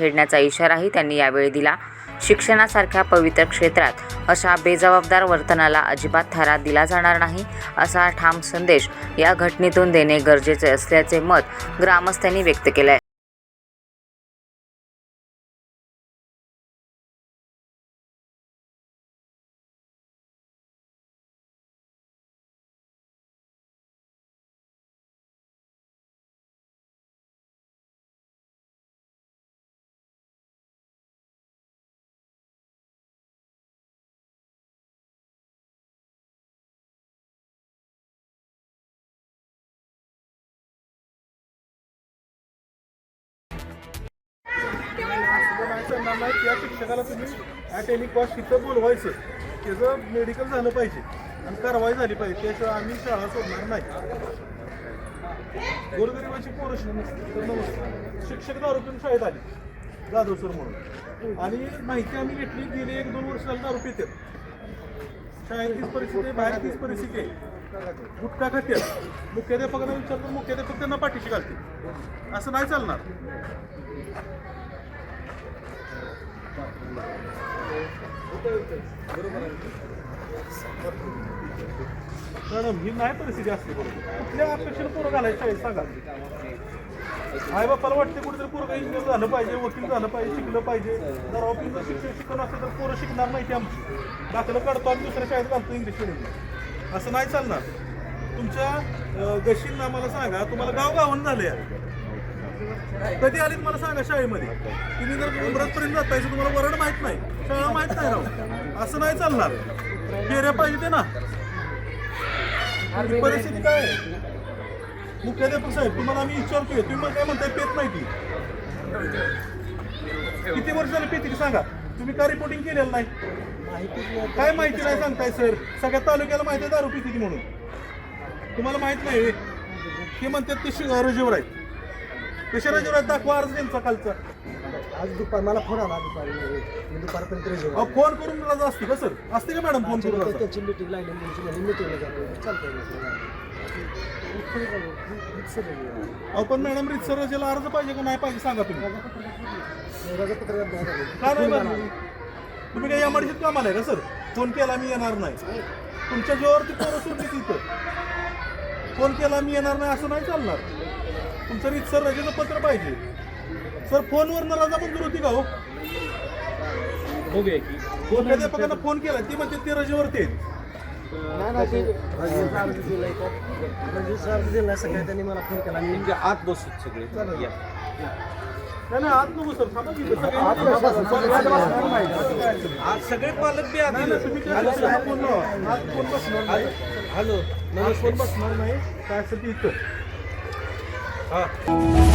छेडण्याचा इशाराही त्यांनी यावेळी दिला. शिक्षणासारख्या पवित्र क्षेत्रात अशा बेजबाबदार वर्तनाला अजिबात थारा दिला जाणार नाही असा ठाम संदेश या घटनेतून देणे गरजेचे असल्याचे मत ग्रामस्थांनी व्यक्त केले आहे असं नाही नाही त्या शिक्षकाला तुम्ही ॲट एनी कॉस्ट तिथं बोलवायचं. त्याचं मेडिकल झालं पाहिजे. आणि कारवाई झाली पाहिजे. त्याशिवाय आम्ही शाळा सोडणार नाही. गोरगरिबाची पोरशन नमस्कार शिक्षक दारू पिऊन शाळेत आले. जाधव सर म्हणून. आणि माहिती आम्ही घेतली. गेली एक दोन वर्ष झाली दारू पितात शाळेत तीच परिस्थिती आहे बाहेर तीच परिस्थिती आहे. गुटखा खात्यात मुख्याध्यापकांना विचारतो. मुख्याध्यापक त्यांना पाठीशी घालते. असं नाही चालणार. मॅडम ही नाही परिस्थिती असते बरोबर. कुठल्या अपेक्षेने पोरं घालायचं शाळेत सांगा. आई बापाला वाटते कुठेतरी पोरं इंजिनियर झालं पाहिजे वकील झालं पाहिजे शिकलं पाहिजे. जर ऑफिसचं शिक्षण शिकवलं असतं तर पोरं शिकणार नाही ते आमची. दाखलं काढतो आणि दुसऱ्या शाळेत घालतो इंग्लिश मिडियम असं नाही चालणार. तुमच्या गशींना मला सांगा तुम्हाला गाव गावन झाले आहे कधी आली तुम्हाला सांगा शाळेमध्ये? तुम्ही जर उमरतपर्यंत जाताय तुम्हाला वरण माहीत नाही. शाळा माहीत नाही राव. असं नाही चालणार. फेऱ्या पाहिजे ना. परिस्थिती काय? आहे? मुख्याध्यापक साहेब तुम्हाला आम्ही विचारतोय. तुम्ही मला काय म्हणताय पेत नाही ती. किती वर्ष झाले पेती सांगा. तुम्ही का रिपोर्टिंग केलेलं नाही? काय माहिती नाही सांगताय सर. सगळ्या तालुक्याला माहिती आहे दारू पिती म्हणून. तुम्हाला माहीत नाही. हे म्हणतात ते शि- रजेवर आहेत. कशा रजेवर आहेत दाखवा अर्ज त्यांचा कालचा आज दुपार मला फोन आला दुपारी. मी दुपारपर्यंत अहो, फोन करून रजा असते का सर असते का मॅडम फोन करून रजा त्यांची मिटिंग लागली म्हणजे म्हणजे मिटिंगला जातो. चालतंय अहो पण मॅडम रितसर रजेला अर्ज पाहिजे का? नाही पाहिजे सांगा तुम्ही. पत्र का नाही भरली? तुम्ही काही एमआरसीत कामाला आहे का सर फोन केला मी येणार नाही. तुमच्या जीवावरती पोरं सोडली तिथं फोन केला मी येणार नाही असं नाही चालणार. तुमचं रितसर रजेचं पत्र पाहिजे. सर फोनवर न रजा मंजूर होती का हो? मुख्याध्यापकांना फोन केला. ती म्हणते ते रजेवरती आहेत. का? त्यांनी मला फोन केला मी म्हणजे आत बसू सगळे. या. नाही नाही आत नको सर. थांबा की इथं सगळे- आज सगळे पालक बी आत नाही नाही तुम्ही काय करता? फोन लावा. आत फोन बसणार नाही. हॅलो. आत फोन बसणार नाही. काय असेल ते इथं. हा